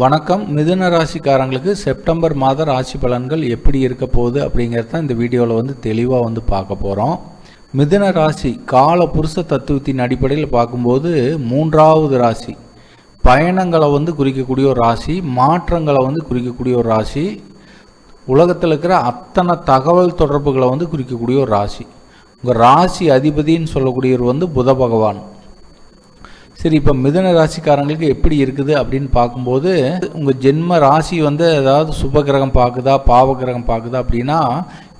வணக்கம். மிதுன ராசிக்காரங்களுக்கு செப்டம்பர் மாத ராசி பலன்கள் எப்படி இருக்க போகுது அப்படிங்கிறத தான் இந்த வீடியோவில் வந்து தெளிவாக வந்து பார்க்க போகிறோம் மிதுன ராசி கால புருஷ தத்துவத்தின் அடிப்படையில் பார்க்கும்போது மூன்றாவது ராசி. பயணங்களை வந்து குறிக்கக்கூடிய ஒரு ராசி மாற்றங்களை வந்து குறிக்கக்கூடிய ஒரு ராசி. உலகத்தில் இருக்கிற அத்தனை தகவல் தொடர்புகளை வந்து குறிக்கக்கூடிய ஒரு ராசி. உங்கள் ராசி அதிபதின்னு சொல்லக்கூடியவர் வந்து புத பகவான். சரி இப்போ மிதன ராசிக்காரங்களுக்கு எப்படி இருக்குது அப்படின்னு பார்க்கும்போது உங்கள் ஜென்ம ராசி வந்து ஏதாவது சுபகிரகம் பார்க்குதா பாவகிரகம் பார்க்குதா அப்படின்னா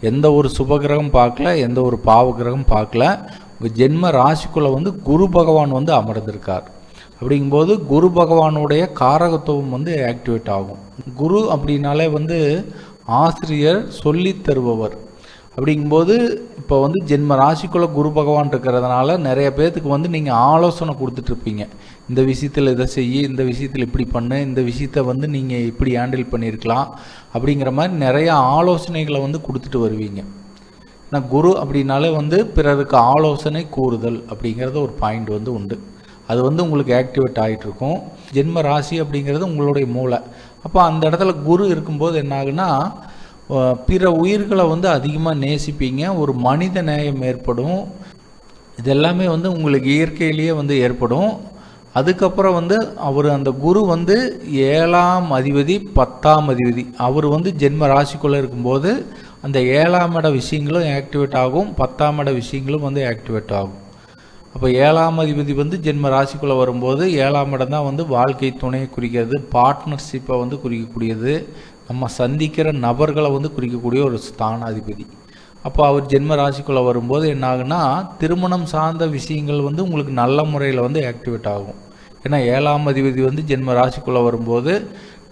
எந்த ஒரு சுபகிரகம் பார்க்கல எந்த ஒரு பாவகிரகம் பார்க்கல. உங்கள் ஜென்ம ராசிக்குள்ளே வந்து குரு பகவான் வந்து அமர்ந்திருக்கார். அப்படிங்கும்போது குரு பகவானுடைய காரகத்துவம் வந்து ஆக்டிவேட் ஆகும். குரு அப்படின்னாலே வந்து ஆசிரியர் சொல்லித் தருபவர். அப்படிங்கும்போது இப்போ வந்து ஜென்ம ராசிக்குள்ளே குரு பகவான் இருக்கிறதுனால நிறைய பேர்த்துக்கு வந்து நீங்கள் ஆலோசனை கொடுத்துட்ருப்பீங்க இந்த விஷயத்தில் இதை செய்ய இந்த விஷயத்தில் இப்படி பண்ணு இந்த விஷயத்த வந்து நீங்கள் இப்படி ஹேண்டில் பண்ணியிருக்கலாம் அப்படிங்கிற மாதிரி நிறைய ஆலோசனைகளை வந்து கொடுத்துட்டு வருவீங்க. நான் குரு அப்படின்னாலே வந்து பிறருக்கு ஆலோசனை கூறுதல் அப்படிங்கிறது ஒரு பாயிண்ட் வந்து உண்டு. அது வந்து உங்களுக்கு ஆக்டிவேட் ஆகிட்டுருக்கும் ஜென்ம ராசி அப்படிங்கிறது உங்களுடைய மூளை. அப்போ அந்த இடத்துல குரு இருக்கும்போது என்ன ஆகுனா பிற உயிர்களை வந்து அதிகமாக நேசிப்பீங்க. ஒரு மனித நேயம் ஏற்படும். இதெல்லாமே வந்து உங்களுக்கு இயற்கையிலேயே வந்து ஏற்படும். அதுக்கப்புறம் வந்து அவர் அந்த குரு வந்து ஏழாம் அதிபதி பத்தாம் அதிபதி. அவர் வந்து ஜென்ம ராசிக்குள்ளே இருக்கும்போது அந்த ஏழாம் இட விஷயங்களும் ஆக்டிவேட் ஆகும். பத்தாம் இட விஷயங்களும் வந்து ஆக்டிவேட் ஆகும். அப்போ ஏழாம் அதிபதி வந்து ஜென்ம ராசிக்குள்ளே வரும்போது ஏழாம் இடம் தான் வந்து வாழ்க்கை துணையை குறிக்கிறது. பார்ட்னர்ஷிப்பை வந்து குறிக்கக்கூடியது. நம்ம சந்திக்கிற நபர்களை வந்து குறிக்கக்கூடிய ஒரு ஸ்தானாதிபதி. அப்போ அவர் ஜென்ம ராசிக்குள்ளே வரும்போது என்ன ஆகுனா திருமணம் சார்ந்த விஷயங்கள் வந்து உங்களுக்கு நல்ல முறையில் வந்து ஆக்டிவேட் ஆகும். ஏன்னா ஏழாம் அதிபதி வந்து ஜென்ம ராசிக்குள்ளே வரும்போது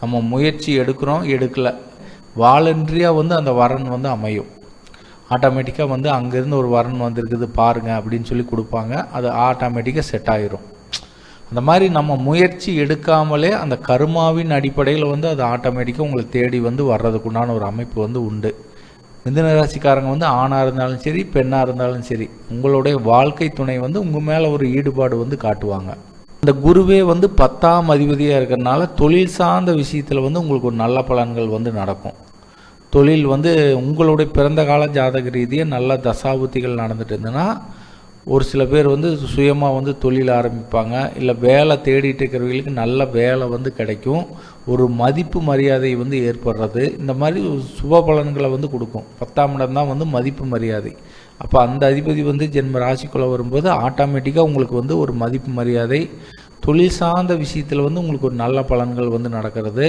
நம்ம முயற்சி எடுக்கிறோம் எடுக்கல. வாலன்ட்ரியாக வந்து அந்த வரன் வந்து அமையும். ஆட்டோமேட்டிக்காக வந்து அங்கேருந்து ஒரு வரன் வந்திருக்குது பாருங்க அப்படின்னு சொல்லி கொடுப்பாங்க. அது ஆட்டோமேட்டிக்காக செட் ஆயிரும். அந்த மாதிரி நம்ம முயற்சி எடுக்காமலே அந்த கருமாவின் அடிப்படையில் வந்து அது ஆட்டோமேட்டிக்காக உங்களை தேடி வந்து வர்றதுக்குண்டான ஒரு அமைப்பு வந்து உண்டு. மிதன ராசிக்காரங்க வந்து ஆணாக இருந்தாலும் சரி பெண்ணாக இருந்தாலும் சரி உங்களுடைய வாழ்க்கை துணை வந்து உங்கள் மேலே ஒரு ஈடுபாடு வந்து காட்டுவாங்க. அந்த குருவே வந்து பத்தாம் அதிபதியாக இருக்கிறனால தொழில் சார்ந்த விஷயத்தில் வந்து உங்களுக்கு ஒரு நல்ல பலன்கள் வந்து நடக்கும். தொழில் வந்து உங்களுடைய பிறந்த கால ஜாதக ரீதியாக நல்ல தசாபுத்திகள் நடந்துட்டு இருந்ததுன்னா ஒரு சில பேர் வந்து சுயமாக வந்து தொழில் ஆரம்பிப்பாங்க. இல்லை வேலை தேடிட்டு இருக்கிறவங்களுக்கு நல்ல வேலை வந்து கிடைக்கும். ஒரு மதிப்பு மரியாதை வந்து ஏற்படுறது. இந்த மாதிரி சுப பலன்களை வந்து கொடுக்கும். பத்தாம் இடம் தான் வந்து மதிப்பு மரியாதை. அப்போ அந்த அதிபதி வந்து ஜென்ம ராசிக்குள்ளே வரும்போது ஆட்டோமேட்டிக்காக உங்களுக்கு வந்து ஒரு மதிப்பு மரியாதை தொழில் சார்ந்த விஷயத்தில் வந்து உங்களுக்கு ஒரு நல்ல பலன்கள் வந்து நடக்கிறது.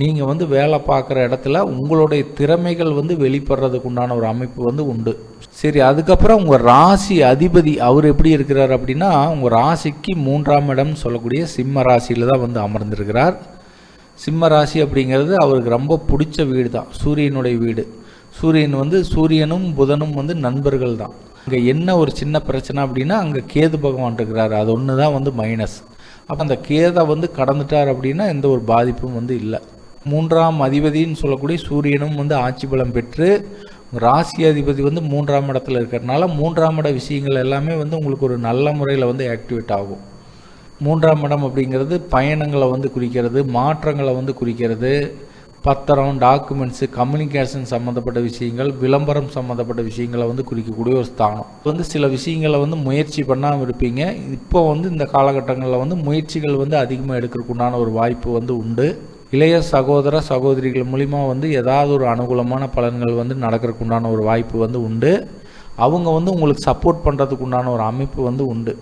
நீங்கள் வந்து வேலை பார்க்குற இடத்துல உங்களுடைய திறமைகள் வந்து வெளிப்படுறதுக்கு உண்டான ஒரு அமைப்பு வந்து உண்டு. சரி அதுக்கப்புறம் உங்கள் ராசி அதிபதி அவர் எப்படி இருக்கிறார் அப்படின்னா உங்கள் ராசிக்கு மூன்றாம் இடம் சொல்லக்கூடிய சிம்ம ராசியில் தான் வந்து அமர்ந்திருக்கிறார். சிம்ம ராசி அப்படிங்கிறது அவருக்கு ரொம்ப பிடிச்ச வீடு தான் சூரியனுடைய வீடு. சூரியன் வந்து சூரியனும் புதனும் வந்து நண்பர்கள் தான். அங்கே என்ன ஒரு சின்ன பிரச்சனை அப்படின்னா அங்கே கேது பகவான் இருக்கிறாரு. அது ஒன்று தான் வந்து மைனஸ் அப்போ அந்த கேதை வந்து கடந்துட்டார் அப்படின்னா எந்த ஒரு பாதிப்பும் வந்து இல்லை. மூன்றாம் அதிபதின்னு சொல்லக்கூடிய சூரியனும் வந்து ஆட்சி பலம் பெற்று ராசி அதிபதி வந்து மூன்றாம் இடத்துல இருக்கிறதுனால மூன்றாம் இட விஷயங்கள் எல்லாமே வந்து உங்களுக்கு ஒரு நல்ல முறையில் வந்து ஆக்டிவேட் ஆகும். மூன்றாம் இடம் அப்படிங்கிறது பயணங்களை வந்து குறிக்கிறது மாற்றங்களை வந்து குறிக்கிறது. பத்திரம் டாக்குமெண்ட்ஸு கம்யூனிகேஷன் சம்மந்தப்பட்ட விஷயங்கள் விளம்பரம் சம்மந்தப்பட்ட விஷயங்களை வந்து குறிக்கக்கூடிய ஒரு ஸ்தானம். இது வந்து சில விஷயங்களை வந்து முயற்சி பண்ணாமல் இருப்பீங்க. இப்போ வந்து இந்த காலகட்டங்களில் வந்து முயற்சிகள் வந்து அதிகமாக எடுக்கிறதுக்குண்டான ஒரு வாய்ப்பு வந்து உண்டு. இளைய சகோதர சகோதரிகள் மூலிமா வந்து ஏதாவது ஒரு அனுகூலமான பலன்கள் வந்து நடக்கிறதுக்குண்டான ஒரு வாய்ப்பு வந்து உண்டு. அவங்க வந்து உங்களுக்கு சப்போர்ட் பண்ணுறதுக்கு உண்டான ஒரு அமைப்பு வந்து உண்டு.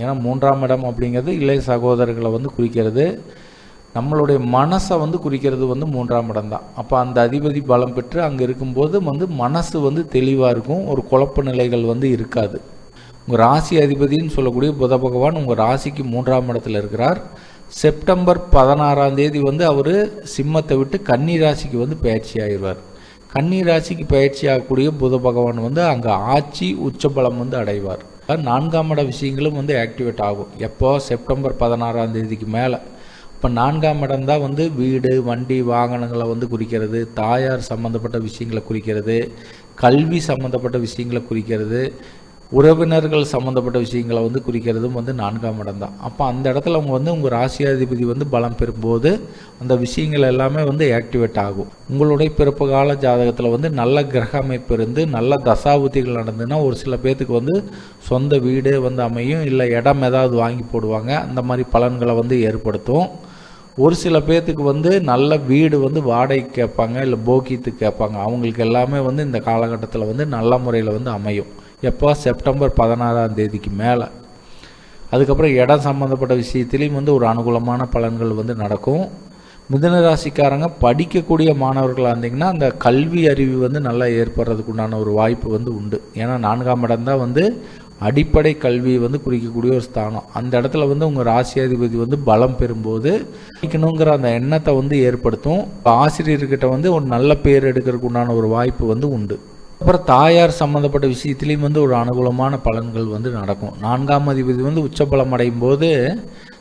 ஏன்னா மூன்றாம் இடம் அப்படிங்கிறது இளைய சகோதரர்களை வந்து குறிக்கிறது. நம்மளுடைய மனசை வந்து குறிக்கிறது வந்து மூன்றாம் இடம் தான் அப்போ அந்த அதிபதி பலம் பெற்று அங்கே இருக்கும்போது வந்து மனசு வந்து தெளிவாக இருக்கும் ஒரு குழப்ப நிலைகள் வந்து இருக்காது. உங்கள் ராசி அதிபதின்னு சொல்லக்கூடிய புத பகவான் உங்கள் ராசிக்கு மூன்றாம் இடத்துல இருக்கிறார். செப்டம்பர் பதினாறாம் தேதி வந்து அவர் சிம்மத்தை விட்டு கன்னி ராசிக்கு வந்து பயிற்சி ஆயிடுவார். கன்னி ராசிக்கு பயிற்சி ஆகக்கூடிய புத பகவான் வந்து அங்கே ஆட்சி உச்சபலம் வந்து அடைவார். நான்காம் இட விஷயங்களும் வந்து ஆக்டிவேட் ஆகும். எப்போ? செப்டம்பர் பதினாறாம் தேதிக்கு மேலே. இப்போ நான்காம் இடம் தான் வந்து வீடு வண்டி வாகனங்களை வந்து குறிக்கிறது. தாயார் சம்மந்தப்பட்ட விஷயங்களை குறிக்கிறது. கல்வி சம்மந்தப்பட்ட விஷயங்களை குறிக்கிறது. உறவினர்கள் சம்மந்தப்பட்ட விஷயங்களை வந்து குறிக்கிறதும் வந்து நான்காம் இடம் தான். அப்போ அந்த இடத்துல அவங்க வந்து உங்கள் ராசியாதிபதி வந்து பலம் பெறும்போது அந்த விஷயங்கள் எல்லாமே வந்து ஆக்டிவேட் ஆகும். உங்களுடைய பிறப்பு கால ஜாதகத்தில் வந்து நல்ல கிரக அமைப்பு இருந்து நல்ல தசாபுத்திகள் நடந்ததுன்னா ஒரு சில பேர்த்துக்கு வந்து சொந்த வீடு வந்து அமையும் இல்லை இடம் ஏதாவது வாங்கி போடுவாங்க. அந்த மாதிரி பலன்களை வந்து ஏற்படுத்தும். ஒரு சில பேர்த்துக்கு வந்து நல்ல வீடு வந்து வாடகைக்கு கேட்பாங்க இல்லை போக்கியத்துக்கு கேட்பாங்க. அவங்களுக்கு எல்லாமே வந்து இந்த காலகட்டத்தில் வந்து நல்ல முறையில் வந்து அமையும். எப்போ செப்டம்பர் பதினாறாம் தேதிக்கு மேலே? அதுக்கப்புறம் இடம் சம்மந்தப்பட்ட விஷயத்திலையும் வந்து ஒரு அனுகூலமான பலன்கள் வந்து நடக்கும். மிதன ராசிக்காரங்க படிக்கக்கூடிய மாணவர்களாக இருந்தீங்கன்னா அந்த கல்வி அறிவு வந்து நல்லா ஏற்படுறதுக்கு உண்டான ஒரு வாய்ப்பு வந்து உண்டு. ஏன்னா நான்காம் இடம் தான் வந்து அடிப்படை கல்வியை வந்து குறிக்கக்கூடிய ஒரு ஸ்தானம். அந்த இடத்துல வந்து உங்கள் ராசியாதிபதி வந்து பலம் பெறும்போது படிக்கணுங்கிற அந்த எண்ணத்தை வந்து ஏற்படுத்தும். ஆசிரியர்கிட்ட வந்து ஒரு நல்ல பேர் எடுக்கிறதுக்கு உண்டான ஒரு வாய்ப்பு வந்து உண்டு. அப்புறம் தாயார் சம்மந்தப்பட்ட விஷயத்துலேயும் வந்து ஒரு அனுகூலமான பலன்கள் வந்து நடக்கும். நான்காம் அதிபதி வந்து உச்சபலம் அடையும் போது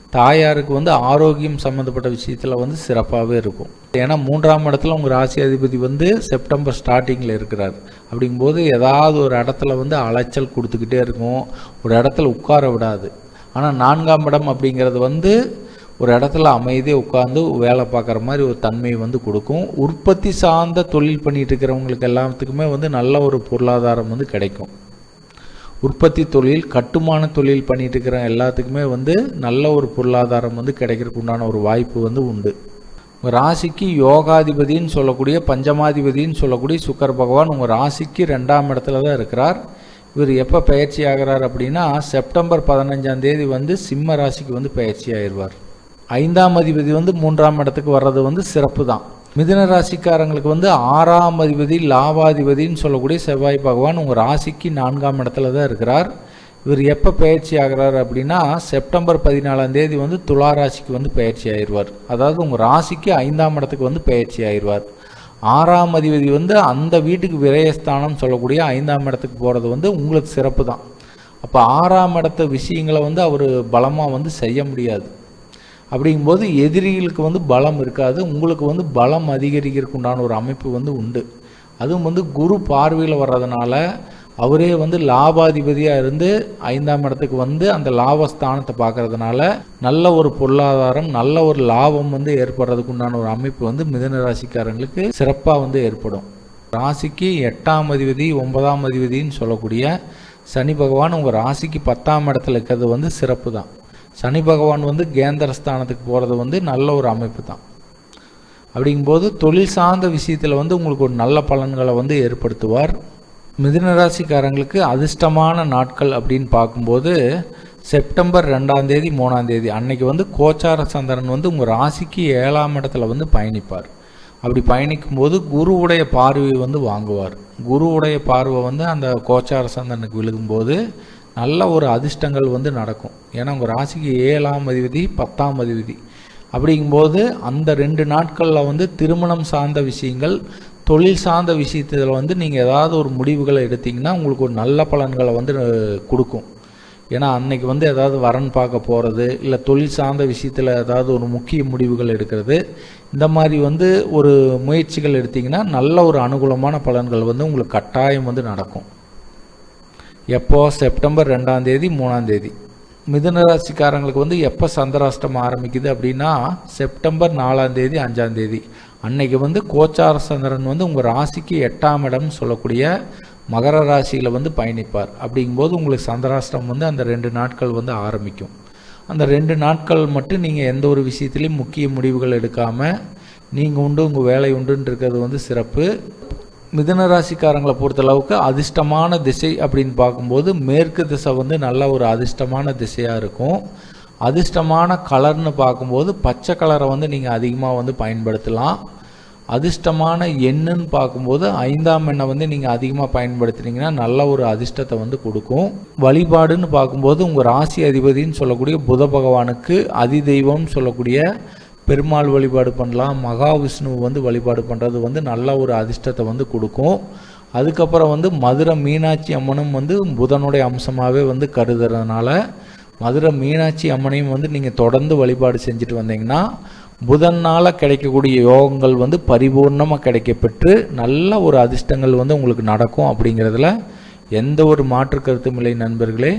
தாயாருக்கு வந்து ஆரோக்கியம் சம்மந்தப்பட்ட விஷயத்தில் வந்து சிறப்பாகவே இருக்கும். ஏன்னா மூன்றாம் இடத்துல உங்கள் ராசி அதிபதி வந்து செப்டம்பர் ஸ்டார்டிங்கில் இருக்கிறார். அப்படிங்கும்போது ஏதாவது ஒரு இடத்துல வந்து அலைச்சல் கொடுத்துக்கிட்டே இருக்கும். ஒரு இடத்துல உட்கார விடாது. ஆனால் நான்காம் இடம் அப்படிங்கிறது வந்து ஒரு இடத்துல அமைதியாக உட்காந்து வேலை பார்க்குற மாதிரி ஒரு தன்மையை வந்து கொடுக்கும். உற்பத்தி சார்ந்த தொழில் பண்ணிட்டு இருக்கிறவங்களுக்கு எல்லாத்துக்குமே வந்து நல்ல ஒரு பொருளாதாரம் வந்து கிடைக்கும். உற்பத்தி தொழில் கட்டுமான தொழில் பண்ணிட்டு இருக்கிற எல்லாத்துக்குமே வந்து நல்ல ஒரு பொருளாதாரம் வந்து கிடைக்கிறதுக்கு உண்டான ஒரு வாய்ப்பு வந்து உண்டு. உங்கள் ராசிக்கு யோகாதிபதின்னு சொல்லக்கூடிய பஞ்சமாதிபதின்னு சொல்லக்கூடிய சுக்கர பகவான் உங்கள் ராசிக்கு ரெண்டாம் இடத்துல தான் இருக்கிறார். இவர் எப்போ பயிற்சி ஆகிறார் அப்படின்னா செப்டம்பர் பதினஞ்சாம் தேதி வந்து சிம்ம ராசிக்கு வந்து பயிற்சி ஆயிடுவார். ஐந்தாம் அதிபதி வந்து மூன்றாம் இடத்துக்கு வர்றது வந்து சிறப்பு தான் மிதுன ராசிக்காரங்களுக்கு வந்து ஆறாம் அதிபதி லாபாதிபதின்னு சொல்லக்கூடிய செவ்வாய் பகவான் உங்கள் ராசிக்கு நான்காம் இடத்துல தான் இருக்கிறார். இவர் எப்போ பயிற்சி ஆகிறார் அப்படின்னா செப்டம்பர் பதினாலாம் தேதி வந்து துலா ராசிக்கு வந்து பயிற்சி ஆயிடுவார். அதாவது உங்கள் ராசிக்கு ஐந்தாம் இடத்துக்கு வந்து பயிற்சி ஆயிடுவார். ஆறாம் அதிபதி வந்து அந்த வீட்டுக்கு விரயஸ்தானம் சொல்லக்கூடிய ஐந்தாம் இடத்துக்கு போகிறது வந்து உங்களுக்கு சிறப்பு தான் அப்போ ஆறாம் இடத்த விஷயங்களை வந்து அவர் பலமாக வந்து செய்ய முடியாது. அப்படிங்கும்போது எதிரிகளுக்கு வந்து பலம் இருக்காது. உங்களுக்கு வந்து பலம் அதிகரிக்கிறதுக்கு உண்டான ஒரு அமைப்பு வந்து உண்டு. அதுவும் வந்து குரு பார்வையில் வர்றதுனால அவரே வந்து லாபாதிபதியாக இருந்து ஐந்தாம் இடத்துக்கு வந்து அந்த லாபஸ்தானத்தை பார்க்கறதுனால நல்ல ஒரு பொருளாதாரம் நல்ல ஒரு லாபம் வந்து ஏற்படுறதுக்கு உண்டான ஒரு அமைப்பு வந்து மிதன ராசிக்காரங்களுக்கு சிறப்பாக வந்து ஏற்படும். ராசிக்கு எட்டாம் அதிபதி ஒன்பதாம் அதிபதின்னு சொல்லக்கூடிய சனி பகவான் உங்கள் ராசிக்கு பத்தாம் இடத்துல இருக்கிறது வந்து சிறப்பு தான் சனி பகவான் வந்து கேந்திர ஸ்தானத்துக்கு போகிறது வந்து நல்ல ஒரு அமைப்பு தான். அப்படிங்கும்போது தொழில் சார்ந்த விஷயத்தில் வந்து உங்களுக்கு ஒரு நல்ல பலன்களை வந்து ஏற்படுத்துவார். மிதுன ராசிக்காரங்களுக்கு அதிர்ஷ்டமான நாட்கள் அப்படின்னு பார்க்கும்போது செப்டம்பர் ரெண்டாம் தேதி மூணாம் தேதி அன்னைக்கு வந்து கோச்சார சந்திரன் வந்து உங்கள் ராசிக்கு ஏழாம் இடத்துல வந்து பயணிப்பார். அப்படி பயணிக்கும்போது குருவுடைய பார்வையை வந்து வாங்குவார். குருவுடைய பார்வை வந்து அந்த கோச்சார சந்திரனுக்கு விழுகும்போது நல்ல ஒரு அதிர்ஷ்டங்கள் வந்து நடக்கும். ஏன்னா உங்கள் ராசிக்கு ஏழாம் அதிபதி பத்தாம் அதிபதி. அப்படிங்கும்போது அந்த ரெண்டு நாட்களில் வந்து திருமணம் சார்ந்த விஷயங்கள் தொழில் சார்ந்த விஷயத்தில் வந்து நீங்கள் ஏதாவது ஒரு முடிவுகளை எடுத்தீங்கன்னா உங்களுக்கு ஒரு நல்ல பலன்களை வந்து கொடுக்கும். ஏன்னா அன்னைக்கு வந்து ஏதாவது வரன் பார்க்க போகிறது இல்லை தொழில் சார்ந்த விஷயத்தில் ஏதாவது ஒரு முக்கிய முடிவுகள் எடுக்கிறது இந்த மாதிரி வந்து ஒரு முயற்சிகள் எடுத்திங்கன்னா நல்ல ஒரு அனுகூலமான பலன்கள் வந்து உங்களுக்கு கட்டாயம் வந்து நடக்கும். எப்போ? செப்டம்பர் ரெண்டாம் தேதி மூணாம் தேதி. மிதுன ராசிக்காரங்களுக்கு வந்து எப்போ சந்திராஷ்டமம் ஆரம்பிக்குது அப்படின்னா செப்டம்பர் நாலாம் தேதி அஞ்சாம் தேதி. அன்னைக்கு வந்து கோச்சார சந்திரன் வந்து உங்கள் ராசிக்கு எட்டாம் இடம்னு சொல்லக்கூடிய மகர ராசியில் வந்து பயணிப்பார். அப்படிங்கும்போது உங்களுக்கு சந்திராஷ்டம் வந்து அந்த ரெண்டு நாட்கள் வந்து ஆரம்பிக்கும். அந்த ரெண்டு நாட்கள் மட்டும் நீங்கள் எந்த ஒரு விஷயத்துலையும் முக்கிய முடிவுகள் எடுக்காமல் நீங்கள் உண்டு உங்கள் வேலை உண்டுன்னு இருக்கிறது வந்து சிறப்பு. மிதுன ராசிக்காரங்களை பொறுத்தளவுக்கு அதிர்ஷ்டமான திசை அப்படின்னு பார்க்கும்போது மேற்கு திசை வந்து நல்ல ஒரு அதிர்ஷ்டமான திசையாக இருக்கும். அதிர்ஷ்டமான கலர்னு பார்க்கும்போது பச்சை கலரை வந்து நீங்கள் அதிகமாக வந்து பயன்படுத்தலாம். அதிர்ஷ்டமான எண்ணுன்னு பார்க்கும்போது ஐந்தாம் எண்ணை வந்து நீங்கள் அதிகமாக பயன்படுத்துனீங்கன்னா நல்ல ஒரு அதிர்ஷ்டத்தை வந்து கொடுக்கும். வழிபாடுன்னு பார்க்கும்போது உங்கள் ராசி அதிபதின்னு சொல்லக்கூடிய புத பகவானுக்கு அதிதெய்வம்னு சொல்லக்கூடிய பெருமாள் வழிபாடு பண்ணலாம் மகாவிஷ்ணு வந்து வழிபாடு பண்ணுறது வந்து நல்ல ஒரு அதிர்ஷ்டத்தை வந்து கொடுக்கும். அதுக்கப்புறம் வந்து மதுரை மீனாட்சி அம்மனும் வந்து புதனுடைய அம்சமாகவே வந்து கருதுறதுனால மதுரை மீனாட்சி அம்மனையும் வந்து நீங்கள் தொடர்ந்து வழிபாடு செஞ்சுட்டு வந்தீங்கன்னா புதனால் கிடைக்கக்கூடிய யோகங்கள் வந்து பரிபூர்ணமாக கிடைக்கப்பெற்று நல்ல ஒரு அதிர்ஷ்டங்கள் வந்து உங்களுக்கு நடக்கும் அப்படிங்கிறதுல எந்த ஒரு மாற்று கருத்தும் இல்லை நண்பர்களே.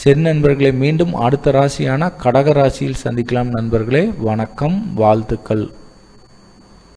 சரி நண்பர்களே மீண்டும் அடுத்த ராசியான கடக ராசியில் சந்திக்கலாம் நண்பர்களே. வணக்கம் வாழ்த்துக்கள்.